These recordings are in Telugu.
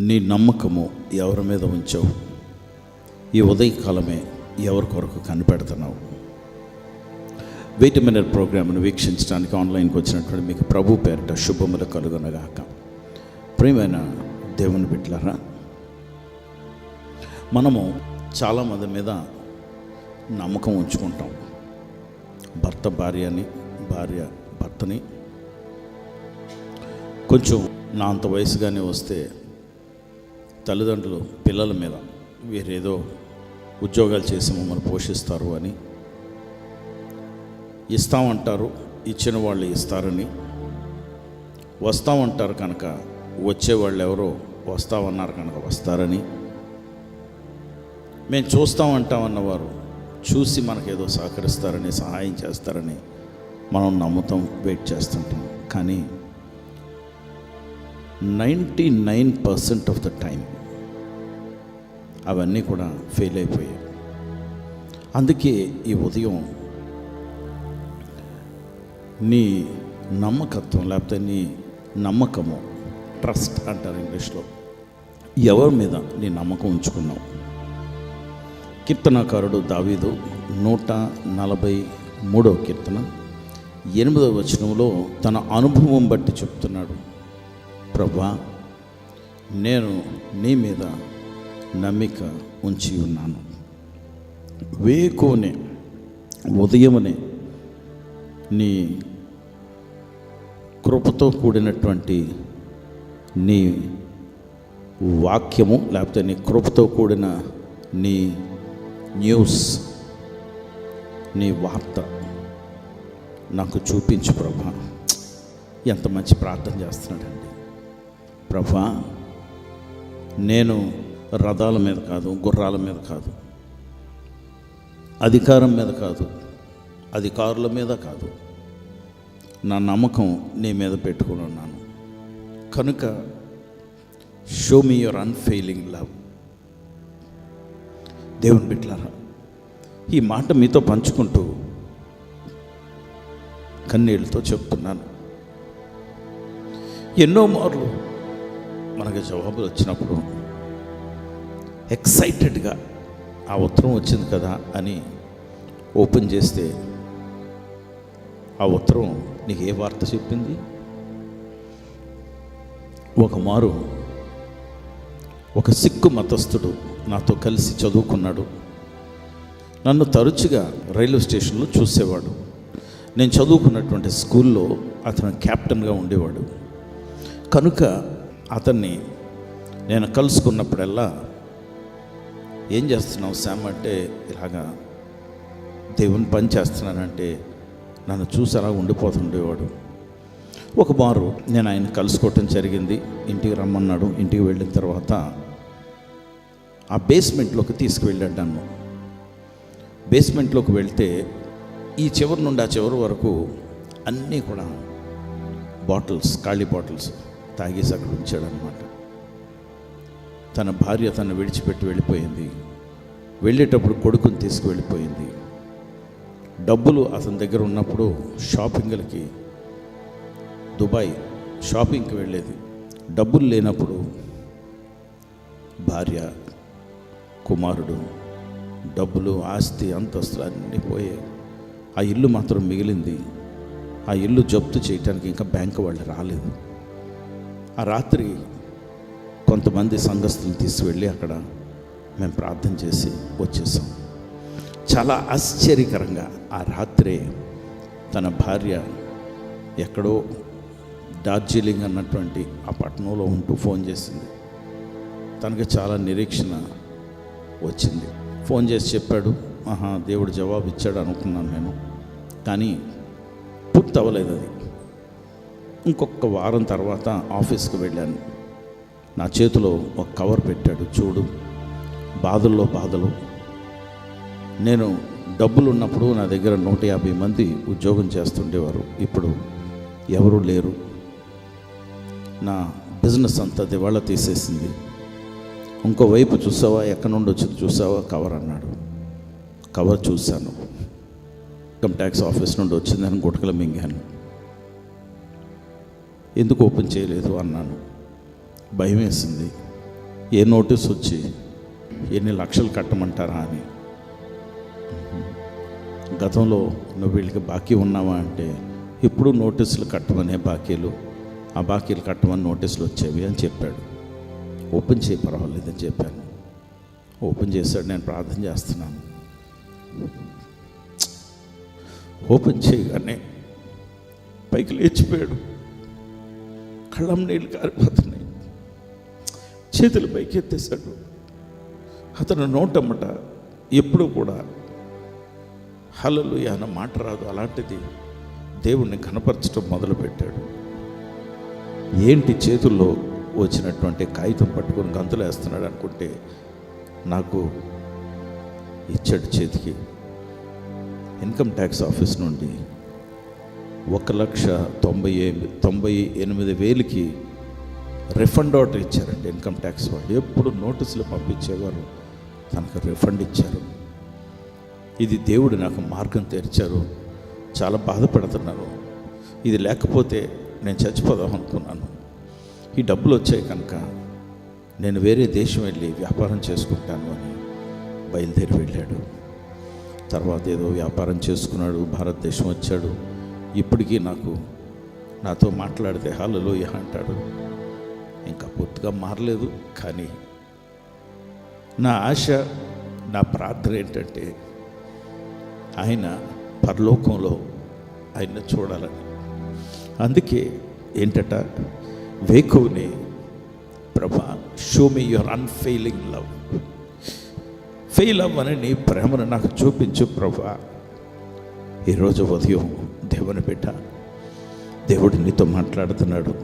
నీ నమ్మకము ఎవరి మీద ఉంచావు? ఈ ఉదయకాలమే ఎవరి కొరకు కనిపెడుతున్నావు? వెయిట్ మినిట్ ప్రోగ్రామ్ను వీక్షించడానికి ఆన్లైన్కి వచ్చినటువంటి మీకు ప్రభు పేరిట శుభములు కలుగునగాక. ప్రియమైన దేవుని బిడ్డలారా మనము చాలామంది మీద నమ్మకం ఉంచుకుంటాం. భర్త భార్యని భార్య భర్తని. కొంచెం నా అంత వయసుగానే వస్తే తల్లిదండ్రులు పిల్లల మీద వీరేదో ఉద్యోగాలు చేసి మమ్మల్ని పోషిస్తారు అని ఇస్తామంటారు ఇచ్చిన వాళ్ళు ఇస్తారని. వస్తామంటారు కనుక వచ్చేవాళ్ళు ఎవరో వస్తామన్నారు కనుక వస్తారని. మేము చూస్తామంటామన్నవారు చూసి మనకేదో సహకరిస్తారని సహాయం చేస్తారని మనం నమ్ముతాం వెయిట్ చేస్తుంటాం. కానీ ninety nine percent of the time అవన్నీ కూడా ఫెయిల్ అయిపోయాయి. అందుకే ఈ ఉదయం నీ నమ్మకత్వం లేకపోతే నీ నమ్మకము ట్రస్ట్ అంటారు ఇంగ్లీష్లో ఎవరి మీద నీ నమ్మకం ఉంచుకున్నావు? కీర్తనాకారుడు దావీదు నూట నలభై మూడవ కీర్తన ఎనిమిదవ వచనంలో తన అనుభవం బట్టి చెప్తున్నాడు. ప్రభా నేను నీ మీద నమ్మిక ఉంచి ఉన్నాను. వేకోనే ఉదయమునే నీ కృపతో కూడినటువంటి నీ వాక్యము లేకపోతే నీ కృపతో కూడిన నీ న్యూస్ నీ వార్త నాకు చూపించు ప్రభా. ఎంత మంచి ప్రార్థన చేస్తున్నాడండి. ప్రభా నేను రథాల మీద కాదు గుర్రాల మీద కాదు. అధికారం మీద కాదు అధికారుల మీద కాదు. నా నమ్మకం నీ మీద పెట్టుకుని ఉన్నాను. కనుక show me your unfailing love దేవుని బిడ్డలారా ఈ మాట మీతో పంచుకుంటూ కన్నీళ్ళతో చెప్తున్నాను. ఎన్నో మార్లు మనకు జవాబులు వచ్చినప్పుడు ఎక్సైటెడ్గా ఆ ఉత్తరం వచ్చింది కదా అని ఓపెన్ చేస్తే ఆ ఉత్తరం నీకు ఏ వార్త చెప్పింది? ఒక మారు ఒక సిక్కు మతస్థుడు నాతో కలిసి చదువుకున్నాడు. నన్ను తరచుగా రైల్వే స్టేషన్లో చూసేవాడు. నేను చదువుకున్నటువంటి స్కూల్లో అతను కెప్టెన్గా ఉండేవాడు. కనుక అతన్ని నేను కలుసుకున్నప్పుడల్లా ఏం చేస్తున్నావు శామ్ అంటే ఇలాగా దేవుని పని చేస్తున్నానంటే నన్ను చూసేలా ఉండిపోతుండేవాడు. ఒక మారు నేను ఆయన కలుసుకోవటం జరిగింది. ఇంటికి రమ్మన్నాడు. ఇంటికి వెళ్ళిన తర్వాత ఆ బేస్మెంట్లోకి తీసుకువెళ్ళాడు నన్ను. బేస్మెంట్లోకి వెళ్తే ఈ చివరి నుండి ఆ చివరి వరకు అన్నీ కూడా బాటిల్స్ ఖాళీ బాటిల్స్ తాగేసి అక్కడ ఉంచాడనమాట తన భార్య తను విడిచిపెట్టి వెళ్ళిపోయింది. వెళ్ళేటప్పుడు కొడుకుని తీసుకువెళ్ళిపోయింది. డబ్బులు అతని దగ్గర ఉన్నప్పుడు షాపింగ్లకి దుబాయ్ షాపింగ్కి వెళ్ళేది. డబ్బులు లేనప్పుడు భార్య కుమారుడు డబ్బులు ఆస్తి అంతస్తులు అన్నీ పోయాయి ఆ ఇల్లు మాత్రం మిగిలింది. ఆ ఇల్లు జప్తు చేయటానికి ఇంకా బ్యాంకు వాళ్ళు రాలేదు. ఆ రాత్రి కొంతమంది సంఘస్థులు తీసుకువెళ్ళి అక్కడ మేము ప్రార్థన చేసి వచ్చేసాం. చాలా ఆశ్చర్యకరంగా ఆ రాత్రే తన భార్య ఎక్కడో డార్జిలింగ్ అన్నటువంటి ఆ పట్టణంలో ఉంటూ ఫోన్ చేసింది. తనకి చాలా నిరీక్షణ వచ్చింది. ఫోన్ చేసి చెప్పాడు ఆహా దేవుడు జవాబు ఇచ్చాడు అనుకున్నాను నేను కానీ పూర్తి అవ్వలేదు అది. ఇంకొక వారం తర్వాత ఆఫీస్కి వెళ్ళాను. నా చేతిలో ఒక కవర్ పెట్టాడు చూడు. బాధల్లో బాధలు. నేను డబ్బులు ఉన్నప్పుడు నా దగ్గర నూట యాభై మంది ఉద్యోగం చేస్తుండేవారు. ఇప్పుడు ఎవరూ లేరు. నా బిజినెస్ అంతా దివాళా తీసేసింది. ఇంకోవైపు చూసావా? ఎక్కడి నుండి వచ్చింది చూసావా? కవర్ అన్నాడు. కవర్ చూశాను. ఇన్కమ్ ట్యాక్స్ ఆఫీస్ నుండి వచ్చిందని గుటకలు మింగాను. ఎందుకు ఓపెన్ చేయలేదు అన్నాను. భయం వేసింది ఏ నోటీస్ వచ్చి ఎన్ని లక్షలు కట్టమంటారా అని. గతంలో నువ్వు వీళ్ళకి బాకీ ఉన్నావా అంటే ఇప్పుడు నోటీసులు కట్టమనే బాకీలు ఆ బాకీలు కట్టమని నోటీసులు వచ్చేవి అని చెప్పాడు. ఓపెన్ చేయి పర్వాలేదని చెప్పాను. ఓపెన్ చేశాడు నేను ప్రార్థన చేస్తున్నాను. ఓపెన్ చేయగానే పైకి లేచిపోయాడు. కళ్ళం నీళ్ళు కారిపోతున్నాయి. చేతులు పైకెత్తేశాడు. అతను నోటమ్మట ఎప్పుడు కూడా హలలు అన్న మాట రాదు. అలాంటిది దేవుణ్ణి కనపరచడం మొదలుపెట్టాడు. ఏంటి చేతుల్లో వచ్చినటువంటి కాగితం పట్టుకొని గంతులు వేస్తున్నాడు అనుకుంటే నాకు ఇచ్చాడు చేతికి. ఇన్కమ్ ట్యాక్స్ ఆఫీస్ నుండి ఒక లక్ష తొంభై తొంభై ఎనిమిది వేలకి రిఫండ్ ఆర్డర్ ఇచ్చారండి ఇన్కమ్ ట్యాక్స్ వాళ్ళు. ఎప్పుడు నోటీసులు పంపించేవారు. తనకు రిఫండ్ ఇచ్చారు. ఇది దేవుడు నాకు మార్గం తెరిచారు. చాలా బాధపడుతున్నాను ఇది లేకపోతే నేను చచ్చిపోదాం అనుకున్నాను. ఈ డబ్బులు వచ్చాయి కనుక నేను వేరే దేశం వెళ్ళి వ్యాపారం చేసుకుంటాను అని బయలుదేరి వెళ్ళాడు. తర్వాత ఏదో వ్యాపారం చేసుకున్నాడు భారతదేశం వచ్చాడు. ఇప్పటికీ నాకు నాతో మాట్లాడితే హాలలోయ అంటాడు. ఇంకా పూర్తిగా మారలేదు కానీ నా ఆశ నా ప్రార్థన ఏంటంటే ఆయన పరలోకంలో ఆయన చూడాలని. అందుకే ఏంటట? వేకువని ప్రభా show me your unfailing love fail అవ్వని నీ ప్రేమను నాకు చూపించు ప్రభా. ఈరోజు ఉదయం దేవుని బిడ్డ దేవుడు నీతో మాట్లాడుతున్నాడు.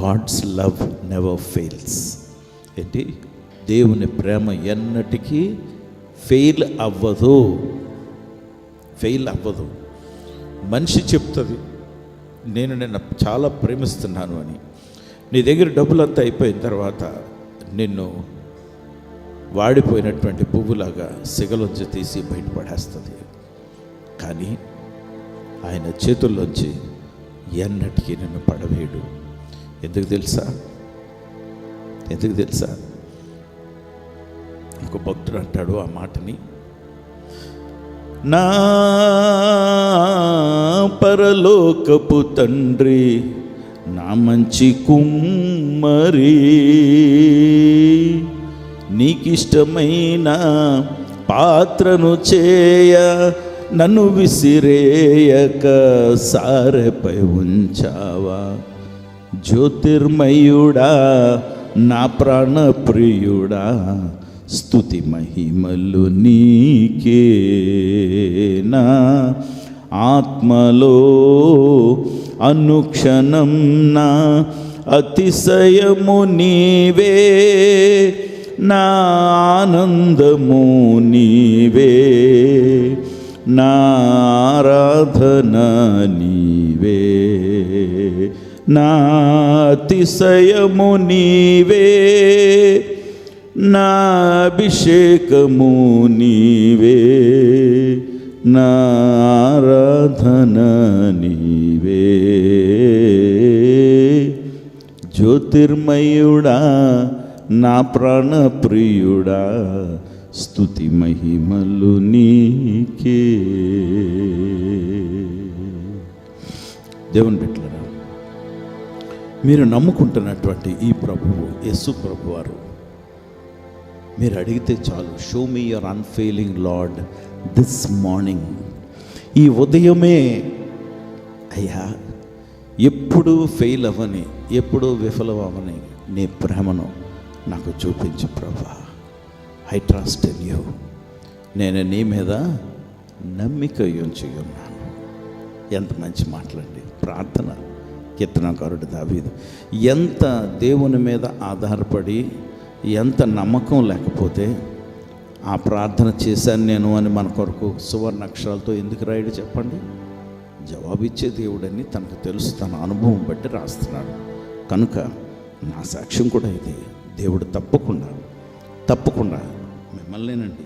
గాడ్స్ లవ్ నెవర్ ఫెయిల్స్ ఏంటి? దేవుని ప్రేమ ఎన్నటికీ ఫెయిల్ అవ్వదు. ఫెయిల్ అవ్వదు. మనిషి చెప్తుంది నేను నిన్న చాలా ప్రేమిస్తున్నాను అని. నీ దగ్గర డబ్బులంతా అయిపోయిన తర్వాత నిన్ను వాడిపోయినటువంటి పువ్వులాగా సిగలోంచి తీసి బయటపడేస్తుంది. కానీ ఆయన చేతుల్లోంచి ఎన్నటికీ నన్ను పడవేయడు. ఎందుకు తెలుసా? ఎందుకు తెలుసా? ఒక భక్తుడు అంటాడు ఆ మాటని నా పరలోకపు తండ్రి నా మంచి కుమ్మరి నీకిష్టమైన పాత్రను చేయ నన్ను విసిరేయక సారెపై ఉంచావా? జ్యోతిర్మయుడా నా ప్రాణప్రియుడా స్థుతి మహిమలు నీకేనా? ఆత్మలో అనుక్షణం నా అతిశయము నీవే నా ఆనందము నీవే. నారాధన నీవే. నాతిశయము నీవే. నా అభిషేకము నీవే. నారాధన నీవే. జ్యోతిర్మయుడా నా ప్రాణప్రియుడా స్థుతి మహిమలు నీకే. దేవుని బిడ్డలరా మీరు నమ్ముకుంటున్నటువంటి ఈ ప్రభువు యేసు ప్రభువారు మీరు అడిగితే చాలు show me your unfailing lord this morning ఈ ఉదయమే అయ్యా ఎప్పుడు ఫెయిల్ అవ్వని ఎప్పుడు విఫలం అవ్వని నీ ప్రేమను నాకు చూపించు ప్రభా. ఐ ట్రస్ట్ ఇన్ యూ నేను నీ మీద నమ్మిక ఉంచి ఉన్నాను ఎంత మంచి మాటలండి. ప్రార్థన కీర్తనకారుడు దావీదు. ఎంత దేవుని మీద ఆధారపడి ఎంత నమ్మకం లేకపోతే ఆ ప్రార్థన చేశాను నేను అని మన కొరకు సువర్ణ అక్షరాలతో ఎందుకు రాయడు చెప్పండి? జవాబిచ్చే దేవుడని తనకు తెలుసు. తన అనుభవం బట్టి రాస్తున్నాడు. కనుక నా సాక్ష్యం కూడా ఇది. దేవుడు తప్పకుండా తప్పకుండా. మిమ్మల్నేనండి.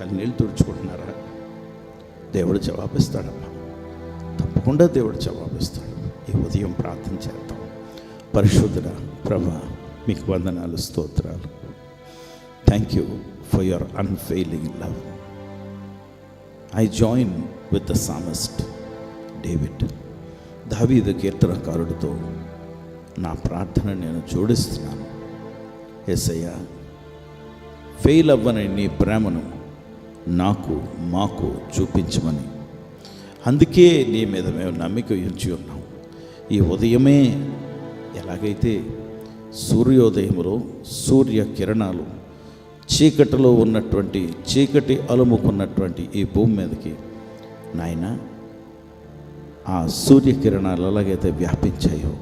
కన్నీళ్ళు తుడుచుకుంటున్నారా? దేవుడు జవాబిస్తాడమ్మా. తప్పకుండా దేవుడు జవాబిస్తాడు. ఈ ఉదయం ప్రార్థన చేద్దాం. పరిశుద్ధుడ ప్రభా మీకు వందనాలు స్తోత్రాలు. Thank you for your unfailing love I join with the psalmist David దావీద కీర్తనకారుడితో నా ప్రార్థన నేను జోడిస్తున్నాను. ఎస్ఐయా ఫెయిల్ అవ్వని నీ ప్రేమను నాకు మాకు చూపించమని. అందుకే నీ మీద మేము నమ్మిక ఉంచి ఉన్నాం. ఈ ఉదయమే ఎలాగైతే సూర్యోదయంలో సూర్య కిరణాలు చీకటిలో ఉన్నటువంటి చీకటి అలుముకున్నటువంటి ఈ భూమి మీదకి నాయన ఆ సూర్యకిరణాలు ఎలాగైతే వ్యాపించాయో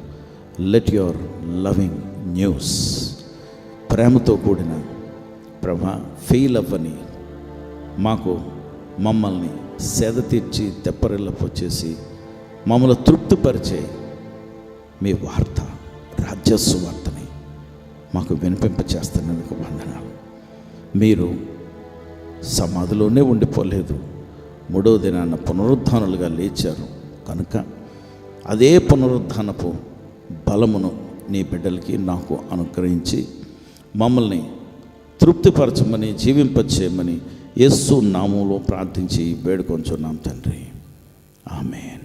లెట్ యువర్ లవింగ్ న్యూస్ ప్రేమతో కూడిన ప్రభా ఫెయిల్ అవ్వని మాకు మమ్మల్ని సేద తీర్చి తెప్పరిల్లపొచ్చేసి మమ్మల్ని తృప్తిపరిచే మీ వార్త రాజ్యస్సు వార్తని మాకు వినిపింపచేస్తున్నందుకు వందనాలు. మీరు సమాధిలోనే ఉండిపోలేదు. మూడో దినాన పునరుద్ధానులుగా లేచారు. కనుక అదే పునరుద్ధానపు బలమును నీ బిడ్డలకి నాకు అనుగ్రహించి మమ్మల్ని తృప్తిపరచమని జీవింపచేయమని యస్సు నామంలో ప్రార్థించి వేడుకొంచున్నాం తండ్రి. ఆమెన్.